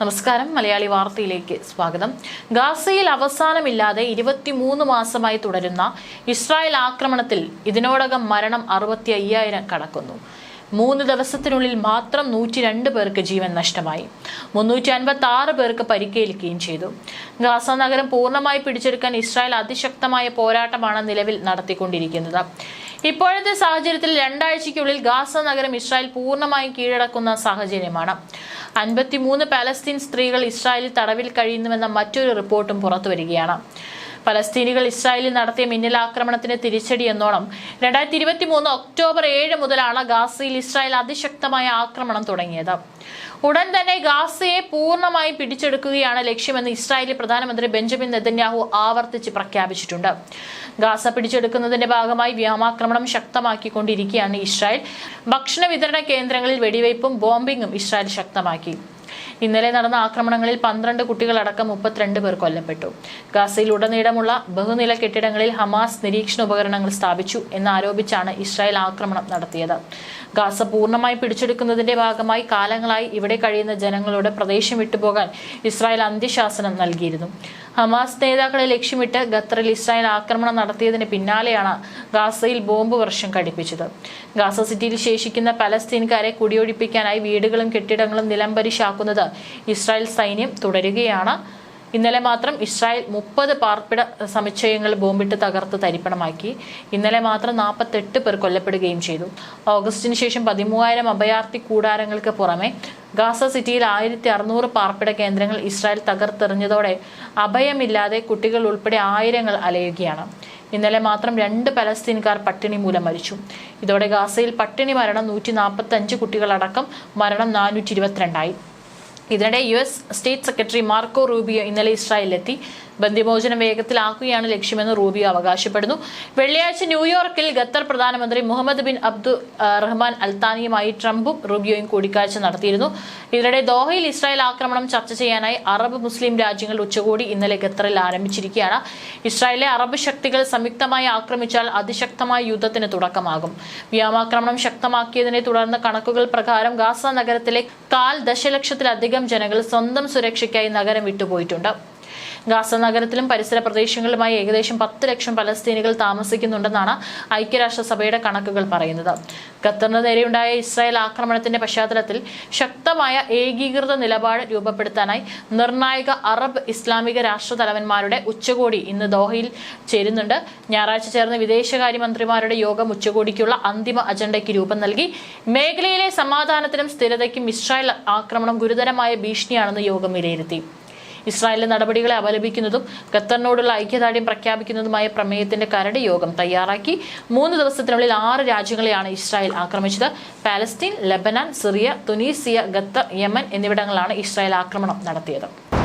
നമസ്കാരം. മലയാളി വാർത്തയിലേക്ക് സ്വാഗതം. ഗാസയിൽ അവസാനമില്ലാതെ ഇരുപത്തിമൂന്ന് മാസമായി തുടരുന്ന ഇസ്രായേൽ ആക്രമണത്തിൽ ഇതിനോടകം മരണം അറുപത്തി അയ്യായിരം കടക്കുന്നു. മൂന്ന് ദിവസത്തിനുള്ളിൽ മാത്രം നൂറ്റി രണ്ട് പേർക്ക് ജീവൻ നഷ്ടമായി. മുന്നൂറ്റി അൻപത്തി ആറ് പേർക്ക് പരിക്കേൽക്കുകയും ചെയ്തു. ഗാസ നഗരം പൂർണമായി പിടിച്ചെടുക്കാൻ ഇസ്രായേൽ അതിശക്തമായ പോരാട്ടമാണ് നിലവിൽ നടത്തിക്കൊണ്ടിരിക്കുന്നത്. ഇപ്പോഴത്തെ സാഹചര്യത്തിൽ രണ്ടാഴ്ചയ്ക്കുള്ളിൽ ഗാസ നഗരം ഇസ്രായേൽ പൂർണമായും കീഴടക്കുന്ന സാഹചര്യമാണ്. അൻപത്തിമൂന്ന് പാലസ്തീൻ സ്ത്രീകൾ ഇസ്രായേലിൽ തടവിൽ കഴിയുന്നുവെന്ന മറ്റൊരു റിപ്പോർട്ടും പുറത്തുവരികയാണ്. പലസ്തീനികൾ ഇസ്രായേലിൽ നടത്തിയ മിന്നലാക്രമണത്തിന് തിരിച്ചടിയെന്നോണം രണ്ടായിരത്തി ഇരുപത്തി മൂന്ന് ഒക്ടോബർ ഏഴ് മുതലാണ് ഗാസയിൽ ഇസ്രായേൽ അതിശക്തമായ ആക്രമണം തുടങ്ങിയത്. ഉടൻ തന്നെ ഗാസയെ പൂർണമായി പിടിച്ചെടുക്കുകയാണ് ലക്ഷ്യമെന്ന് ഇസ്രായേലി പ്രധാനമന്ത്രി ബെഞ്ചമിൻ നെതന്യാഹു ആവർത്തിച്ച് പ്രഖ്യാപിച്ചിട്ടുണ്ട്. ഗാസ പിടിച്ചെടുക്കുന്നതിന്റെ ഭാഗമായി വ്യോമാക്രമണം ശക്തമാക്കിക്കൊണ്ടിരിക്കുകയാണ് ഇസ്രായേൽ. ഭക്ഷണ വിതരണ കേന്ദ്രങ്ങളിൽ വെടിവയ്പും ബോംബിങ്ങും ഇസ്രായേൽ ശക്തമാക്കി. ഇന്നലെ നടന്ന ആക്രമണങ്ങളിൽ പന്ത്രണ്ട് കുട്ടികളടക്കം മുപ്പത്തിരണ്ട് പേർ കൊല്ലപ്പെട്ടു. ഗാസയിൽ ഉടനീളമുള്ള ബഹുനില കെട്ടിടങ്ങളിൽ ഹമാസ് നിരീക്ഷണ ഉപകരണങ്ങൾ സ്ഥാപിച്ചു എന്നാരോപിച്ചാണ് ഇസ്രായേൽ ആക്രമണം നടത്തിയത്. ഗാസ പൂർണമായി പിടിച്ചെടുക്കുന്നതിന്റെ ഭാഗമായി കാലങ്ങളായി ഇവിടെ കഴിയുന്ന ജനങ്ങളുടെ പ്രദേശം വിട്ടുപോകാൻ ഇസ്രായേൽ അന്ത്യശാസനം നൽകിയിരുന്നു. ഹമാസ് നേതാക്കളെ ലക്ഷ്യമിട്ട് ഖത്തറിൽ ഇസ്രായേൽ ആക്രമണം നടത്തിയതിന് പിന്നാലെയാണ് ഗാസയിൽ ബോംബ് വർഷം ഘടിപ്പിച്ചത്. ഗാസ സിറ്റിയിൽ ശേഷിക്കുന്ന പലസ്തീൻകാരെ കുടിയൊഴിപ്പിക്കാനായി വീടുകളും കെട്ടിടങ്ങളും നിലംപരിശാക്കുന്നത് ഇസ്രായേൽ സൈന്യം തുടരുകയാണ്. ഇന്നലെ മാത്രം ഇസ്രായേൽ മുപ്പത് പാർപ്പിട സമുച്ചയങ്ങൾ ബോംബിട്ട് തകർത്ത് തരിപ്പണമാക്കി. ഇന്നലെ മാത്രം നാൽപ്പത്തെട്ട് പേർ കൊല്ലപ്പെടുകയും ചെയ്തു. ഓഗസ്റ്റിന് ശേഷം പതിമൂവായിരം അഭയാർത്ഥി കൂടാരങ്ങൾക്ക് പുറമെ ഗാസ സിറ്റിയിൽ ആയിരത്തി അറുന്നൂറ് പാർപ്പിട കേന്ദ്രങ്ങൾ ഇസ്രായേൽ തകർത്തെറിഞ്ഞതോടെ അഭയമില്ലാതെ കുട്ടികൾ ഉൾപ്പെടെ ആയിരങ്ങൾ അലയുകയാണ്. ഇന്നലെ മാത്രം രണ്ട് പലസ്തീൻകാർ പട്ടിണി മൂലം മരിച്ചു. ഇതോടെ ഗാസയിൽ പട്ടിണി മരണം നൂറ്റി നാൽപ്പത്തി അഞ്ച് കുട്ടികളടക്കം മരണം നാനൂറ്റി ഇരുപത്തിരണ്ടായി ഇതിനിടെ U S state secretary Marco Rubio ഇന്നലെ ഇസ്രായേലിലെത്തി. ബന്ദിമോചനം വേഗത്തിലാക്കുകയാണ് ലക്ഷ്യമെന്ന് റൂബിയോ അവകാശപ്പെടുന്നു. വെള്ളിയാഴ്ച ന്യൂയോർക്കിൽ ഖത്തർ പ്രധാനമന്ത്രി മുഹമ്മദ് ബിൻ അബ്ദു റഹ്മാൻ അൽത്താനിയുമായി ട്രംപും റൂബിയോയും കൂടിക്കാഴ്ച നടത്തിയിരുന്നു. ഇതിനിടെ ദോഹയിൽ ഇസ്രായേൽ ആക്രമണം ചർച്ച ചെയ്യാനായി അറബ് മുസ്ലിം രാജ്യങ്ങൾ ഉച്ചകോടി ഇന്നലെ ഖത്തറിൽ ആരംഭിച്ചിരിക്കുകയാണ്. ഇസ്രായേലിലെ അറബ് ശക്തികൾ സംയുക്തമായി ആക്രമിച്ചാൽ അതിശക്തമായ യുദ്ധത്തിന് തുടക്കമാകും. വ്യോമാക്രമണം ശക്തമാക്കിയതിനെ തുടർന്ന് കണക്കുകൾ പ്രകാരം ഗാസ നഗരത്തിലെ കാൽ ദശലക്ഷത്തിലധികം ജനങ്ങൾ സ്വന്തം സുരക്ഷയ്ക്കായി നഗരം വിട്ടുപോയിട്ടുണ്ട്. ഗാസ നഗരത്തിലും പരിസര പ്രദേശങ്ങളിലുമായി ഏകദേശം പത്ത് ലക്ഷം പലസ്തീനികൾ താമസിക്കുന്നുണ്ടെന്നാണ് ഐക്യരാഷ്ട്രസഭയുടെ കണക്കുകൾ പറയുന്നത്. ഖത്തറിന് നേരെയുണ്ടായ ഇസ്രായേൽ ആക്രമണത്തിന്റെ പശ്ചാത്തലത്തിൽ ശക്തമായ ഏകീകൃത നിലപാട് രൂപപ്പെടുത്താനായി നിർണായക അറബ് ഇസ്ലാമിക രാഷ്ട്ര തലവന്മാരുടെ ഉച്ചകോടി ഇന്ന് ദോഹയിൽ ചേരുന്നുണ്ട്. ഞായറാഴ്ച ചേർന്ന വിദേശകാര്യമന്ത്രിമാരുടെ യോഗം ഉച്ചകോടിക്കുള്ള അന്തിമ അജണ്ടയ്ക്ക് രൂപം നൽകി. മേഖലയിലെ സമാധാനത്തിനും സ്ഥിരതയ്ക്കും ഇസ്രായേൽ ആക്രമണം ഗുരുതരമായ ഭീഷണിയാണെന്ന് യോഗം വിലയിരുത്തി. ഇസ്രായേലിലെ നടപടികളെ അപലപിക്കുന്നതും ഖത്തറിനോടുള്ള ഐക്യദാർഢ്യം പ്രഖ്യാപിക്കുന്നതുമായ പ്രമേയത്തിന്റെ കരട് യോഗം തയ്യാറാക്കി. മൂന്ന് ദിവസത്തിനുള്ളിൽ ആറ് രാജ്യങ്ങളെയാണ് ഇസ്രായേൽ ആക്രമിച്ചത്. Palestine Lebanon Syria Tunisia Qatar Yemen എന്നിവിടങ്ങളിലാണ് ഇസ്രായേൽ ആക്രമണം നടത്തിയത്.